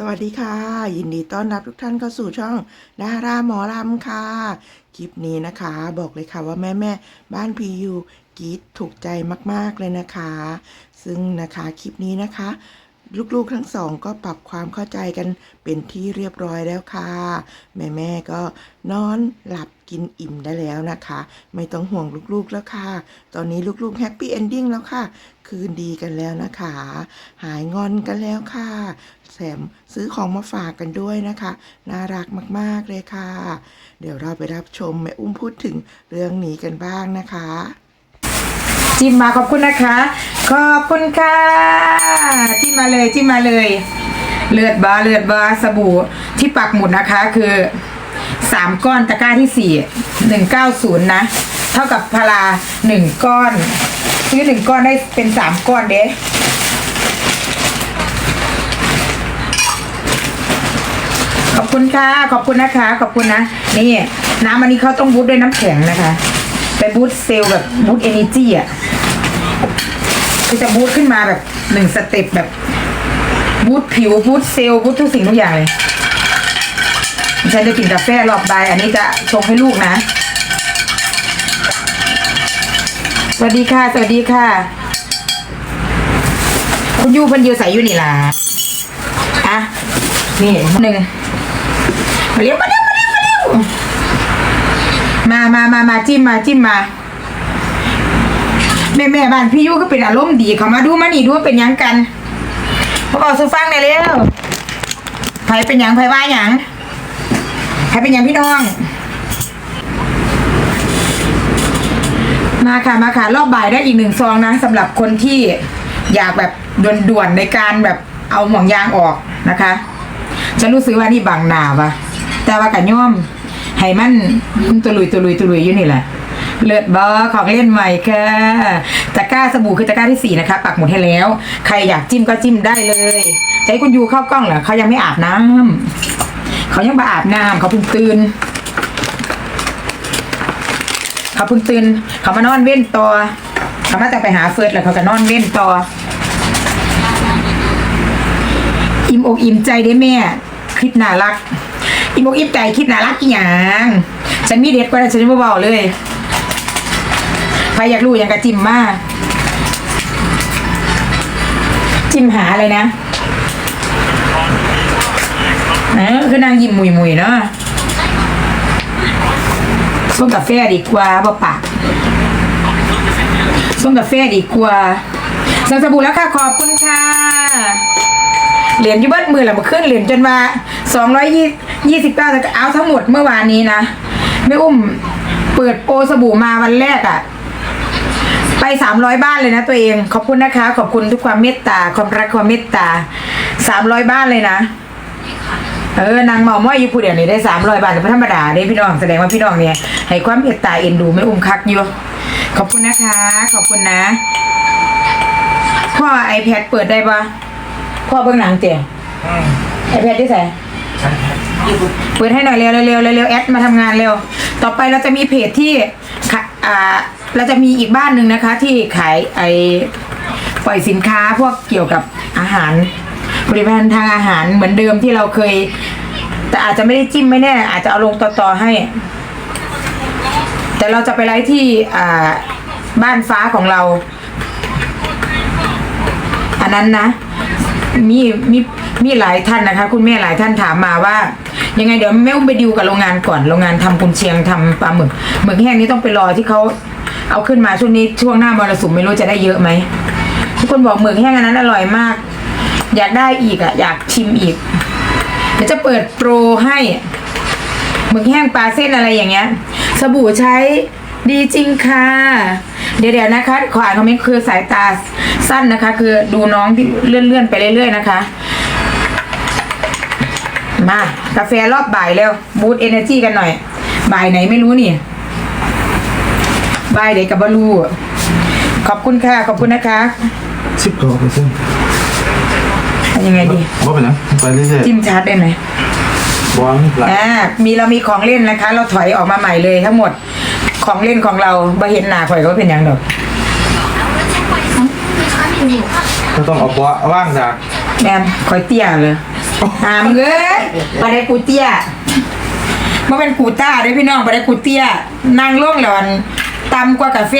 สวัสดีค่ะ ยินดีต้อนรับทุกท่านเข้าสู่ช่องดาราหมอลำค่ะ คลิปนี้นะคะ บอกเลยค่ะว่าแม่แม่บ้านพียูกีดถูกใจมาก ๆ เลยนะคะ ซึ่งนะคะคลิปนี้นะคะ ลูกๆทั้งสองก็ปรับความเข้าใจกันเป็นที่เรียบร้อยแล้วค่ะ แม่แม่ก็นอนหลับกินอิ่มได้แล้วนะคะ ไม่ต้องห่วงลูกๆแล้วค่ะ ตอนนี้ลูกๆแฮปปี้เอนดิ้งแล้วค่ะ คืนดีกันแล้วนะคะ หายงอนกันแล้วค่ะแถมซื้อของมาฝากกันด้วยนะคะ น่ารักมากๆเลยค่ะ เดี๋ยวเราไปรับชมแม่อุ้มพูดถึงเรื่องนี้กันบ้างนะคะ จิ้มมาขอบคุณนะคะ ขอบคุณค่ะจิ้มมาเลยจิ้มมาเลย เลือดบาเลือดบาสบู่ที่ปักหมุดนะคะคือสามก้อนตะกร้าที่สี่หนึ่งเก้าศูนย์นะ เท่ากับพาราหนึ่งก้อน ซื้อหนึ่งก้อนได้เป็นสามก้อนเด้ขอบคุณค่ะ ขอบคุณนะคะ ขอบคุณนะ นี่ น้ำอันนี้เขาต้องบูทด้วยน้ำแข็งนะคะ บูทเซลแบบบูทเอเนจีอะคือจะบูทขึ้นมาแบบหนึ่งสเต็ปแบบบูทผิวบูทเซลบูททุกสิ่งทุกอย่างเลยฉันจะกินกาแฟรอบบายอันนี้จะชงให้ลูกนะ สวัสดีค่ะ สวัสดีค่ะ คุณยูเพันยูใส่ยูนี่ล่ะอะนี่หนึ่งมาเร็วมาเร็วมาเร็วมาเร็ว มามามามาจิ้มมาจิ้มมา แม่แม่บ้านพี่ยูก็เป็นอารมณ์ดีเขามาดูมานี่ดูว่าเป็นยังกันพวกเอาซูฟังได้แล้วไผเป็นยังไผว่าหยังไผเป็นยังพี่น้อง มาค่ะมาค่ะ รอบบ่ายได้อีกหนึ่งซองนะสำหรับคนที่อยากแบบด่วนๆในการแบบเอาห่วงยางออกนะคะ ฉันรู้สึกว่านี่บางหนาวะแต่ว่ากันย่อม ให้มันตุลุยตุลุยตุลุยอยู่นี่แหละเลือดบอของเล่นใหม่ค่ะตะกร้าสบู่คือตะกร้าที่สี่นะคะ ปักหมุดให้แล้ว ใครอยากจิ้มก็จิ้มได้เลยให้คุณยูเข้ากล้องเหรอเขายังไม่อาบน้ำเขายังมาอาบน้ำเขาเพิ่งตื่นเขาเพิ่งตื่นเขามานอนเว้นต่อเขามาจะไปหาเฟิร์สแล้วเขาก็นอนเว้นต่ออิ่มอกอิ่มใจได้แม่ คลิปน่ารัก อิ่มกอิ่มใจคลิปน่ารักอีหยังฉันมีเด็ดกว่าฉันไม่เบาๆเลยใครอยากรู้อย่างกระจิมมาก จิมหาอะไรนะเออคือนางยิ้มมุยมุยๆเนาะส้มกาแฟดีกว่าบ่ปากส้มกาแฟดีกว่าสังสบู่แล้วค่ะ ขอบคุณค่ะ เหรียญอยูเบิดมือละมาขึ้นเหรียญจนมาสองร้อยยี่ ยี่สิบเก้าเอาทั้งหมดเมื่อวานนี้นะแม่อุ้มเปิดโปรสบู่มาวันแรกอะ่ะ ไปสามร้อยบ้านเลยนะตัวเอง ขอบคุณนะคะ ขอบคุณทุกความเมตตาความรักความเมตตาสามร้อยบ้านเลยนะเออนางเมาม้อยอยู่ผู้เดียวนี่ได้สามร้อยบาทแต่ธรรมดาได้พี่น้องแสดงว่าพี่น้องเนี่ยให้ความเมตตาเอ็นดูไม่อุ้มคักอยู่ขอบคุณนะคะ ขอบคุณนะพ่อไอแพดเปิดได้ปะพ่อเบิ่งหนังเจ๋ไอแพดที่ไหน เปิดให้หน่อยเร็วเร็วเร็วแอดมาทำงานเร็ว ต่อไปเราจะมีเพจที่ขะอ่าเราจะมีอีกบ้านหนึ่งนะคะ ที่ขายไอปล่อยสินค้าพวกเกี่ยวกับอาหารบริการทางอาหารเหมือนเดิมที่เราเคย แต่อาจจะไม่ได้จิ้มไม่แน่ อาจจะเอาลงต่อๆให้ แต่เราจะไปไลฟ์ที่อ่าบ้านฟ้าของเรา อันนั้นนะ มีมีมีหลายท่านนะคะ คุณแม่หลายท่านถามมาว่า ยังไงเดี๋ยวแม่อุ้มไปดิวกับโรงงานก่อนโรงงานทำกุนเชียงทำปลาหมึกหมึกแห้งนี้ต้องไปรอที่เขาเอาขึ้นมาช่วงนี้ช่วงหน้ามรสุมไม่รู้จะได้เยอะไหมทุกคนบอกหมึกแห้งอันนั้นอร่อยมาก อยากได้อีกอะ อยากชิมอีกเดี๋ยวจะเปิดโปรให้หมึกแห้งปลาเส้นอะไรอย่างเงี้ย สบู่ใช้ดีจริงค่ะ เดี๋ยวๆนะคะ ขออ่านคอมเมนต์คือสายตาสั้นนะคะ คือดูน้องที่เลื่อนๆไปเรื่อยๆนะคะ มากาแฟรอบบ่ายเร็วบูตเอเนจีกันหน่อย บ่ายไหนไม่รู้นี่บ่ายเด็กกับบาลูขอบคุณค่ะ ขอบคุณนะคะสิบกว่าเปอร์เซ็นต์ทำยังไงดีว่าไปนะไปเรื่อยจิ้มชาร์จได้ไหมๆวางหลายอ่ามีเรามีของเล่นนะคะ เราถอยออกมาใหม่เลยทั้งหมดของเล่นของเราบ่เห็นหน้าข่อยก็เป็นอย่างดอกก็ต้องเอาปะว่างจาก แมนข่อยเตี้ยเลยสีหามเอ้ยบ่ได้กูเตี้ยบ่เป็นกูต้าเด้อพี่น้องบ่ได้กูเตี้ยนั่งลงแล้วอันต่ำกว่ากาแฟ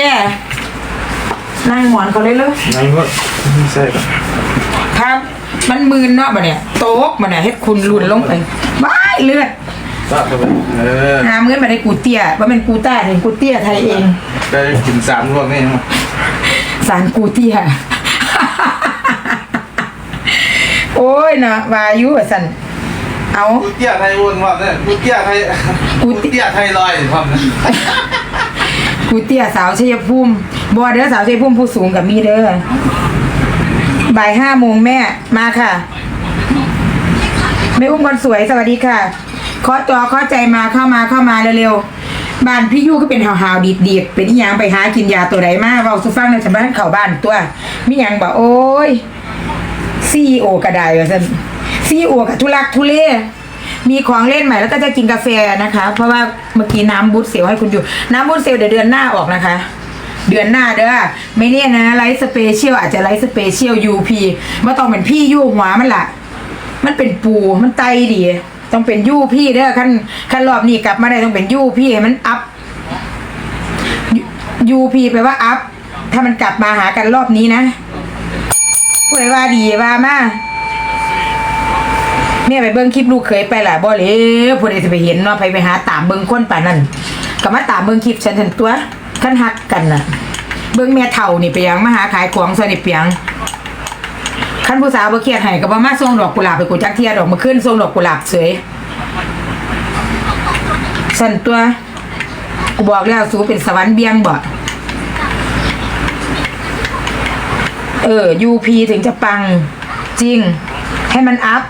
นั่งหมอนเขาเลยเลยไหนก็ไม่ใช่ปะครับ มันมืนเนาะบ่เนี่ยโต๊กบ่เนี่ยเฮ็ดคุณหลุนลงไปว้ายเลือดตาเข้าไปเออหามเงินบ่ได้กูเตี้ยบ่เป็นกูต้าเห็นกูเตี้ยไทยเอง ได้กินสามรวมนี่มั้งสารกูเตี้ย โอ้ยเนาะวาอยุว่าซั่นเอากูเตี้ยไทยอ้วนว่าเนี่ยกูเตี้ยไทยกูกูเตี้ยเตี้ยไทยลอยความนะกูเตี้ยสาวชัยภูมิบ่เด้อสาวชัยภูมิผู้สูงกับมีเด้อบ่ายห้าโมงแม่มาค่ะแม่อุ้มคนสวยสวัสดีค่ะเคาะจอเคาะใจมาเข้ามาเข้ามาเร็วๆบ้านพี่ยู่ก็เป็นหาวๆดีดๆเป็นอีหยังไปหากินยาตัวใดมาเว้าสุฟังในอยฉันบ้านเข้าบ้านตัวมีหยังบ่โอ้ย ซีโอกระไดว่าซันซีโอกับทุลักทุเลมีของเล่นใหม่แล้วก็จะกินกาแฟนะคะ เพราะว่าเมื่อกี้น้ำบูทเซลให้คุณอยู่ น้ำบูทเซลเดี๋ยวเดือนหน้าออกนะคะ เดือนหน้าเด้อไม่แน่นะไลฟ์สเปเชียลอาจจะไลฟ์สเปเชียลยูพีไม่ต้องเป็นพี่ยู่หัวมันละมันเป็นปูมันไตดี ต้องเป็นยู่พี่เด้อขั้นขั้นรอบนี้กลับมาได้ต้องเป็นยู่พี่มันอัพยูพีแปลว่าอัพถ้ามันกลับมาหากันรอบนี้นะ พูดเลยว่าดีว่ามาแม่ไปเบิ่งคลิปลูกเคยไปหลายบ่เลยผู้ใดจะไปเห็นเนาะไปไปหาตามเบิ่งคนป่านนั้นก็มาตามเบิ่งคลิปฉันทันตัวคันฮักกันน่ะ เบิ่งแม่เฒ่านี่ไปยังมาหาขายของซะนี่เปียงคันผู้สาวบ่เครียดให้ก็บ่มาส่งดอกกุหลาบไปกูจักเที่ยดอกมาขึ้นส่งดอกกุหลาบเสยสั่นตัวกูบอกแล้วสูเป็นสวรรค์เบียงบ่ เออ UP ถึงจะปังจริง ให้มันอัพ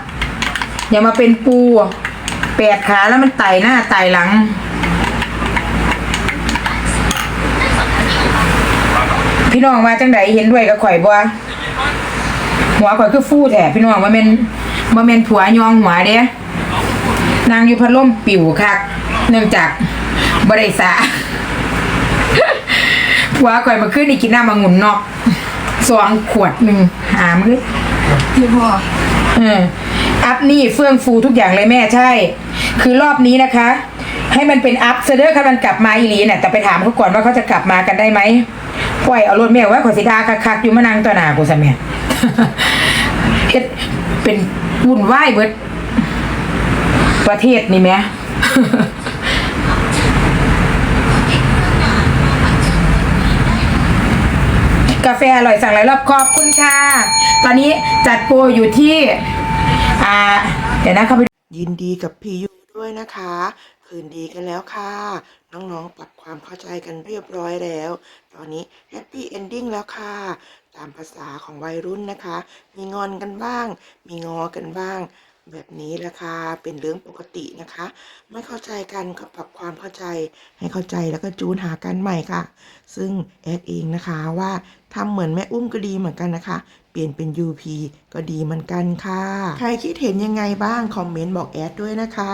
อย่ามาเป็นปูแปดขาแล้วมันไต่หน้าไต่หลัง พี่น้องมาจังไดเห็นด้วยกับข่อยบ่หัวข่อยคือฟู่แท้พี่น้องว่าแม่นบ่แม่นผัวยองหัวเด้นางอยู่พัดลมปิวคัก เนื่องจากบ่ได้สระผัวข่อยมาขึ้นนี่กินน้ำมางุ่นนอก สองขวดหนึ่งหามเลยพี่พ่อเอออัพนี่เฟื่องฟูทุกอย่างเลยแม่ใช่ คือรอบนี้นะคะ ให้มันเป็นอัพเซเดอร์ค่ะมันกลับมาอีหลีเนี่ยแต่ไปถามเขาก่อนว่าเขาจะกลับมากันได้ไหมปล่อยเอารถแม่ไว้ขอสิดาคักๆอยู่มานางต่อหน้ากูซะแม่เฮ็ดเป็นวุ่นวายเบิดประเทศนี่แหม่าแฟอร่อยสั่งหลายรอบขอบคุณค่ะ ตอนนี้จัดโปรอยู่ที่ อ่า เดี๋ยวนะเข้าไปยินดีกับพี่ยูด้วยนะคะ คืนดีกันแล้วค่ะ น้องๆ ปรับความเข้าใจกันเรียบร้อยแล้ว ตอนนี้แฮปปี้เอนดิ้งแล้วค่ะ ตามภาษาของวัยรุ่นนะคะ มีงอนกันบ้าง มีงอกันบ้าง แบบนี้แหละค่ะเป็นเรื่องปกตินะคะ ไม่เข้าใจกันก็ปรับความเข้าใจให้เข้าใจแล้วก็จูนหากันใหม่ค่ะ ซึ่งแอดเองนะคะว่าทำเหมือนแม่อุ้มก็ดีเหมือนกันนะคะ เปลี่ยนเป็น UP ก็ดีเหมือนกันค่ะ ใครคิดเห็นยังไงบ้าง คอมเมนต์บอกแอดด้วยนะคะ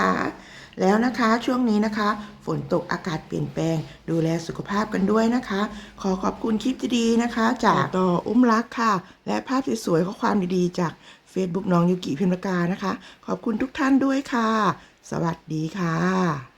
แล้วนะคะช่วงนี้นะคะ ฝนตกอากาศเปลี่ยนแปลง ดูแลสุขภาพกันด้วยนะคะ ขอขอบคุณคลิปดีๆนะคะ จากต่ออุ้มรักค่ะ และภาพสวยๆข้อความดีๆจาก Facebook น้องยูกิพิมพ์กานะคะ ขอบคุณทุกท่านด้วยค่ะ สวัสดีค่ะ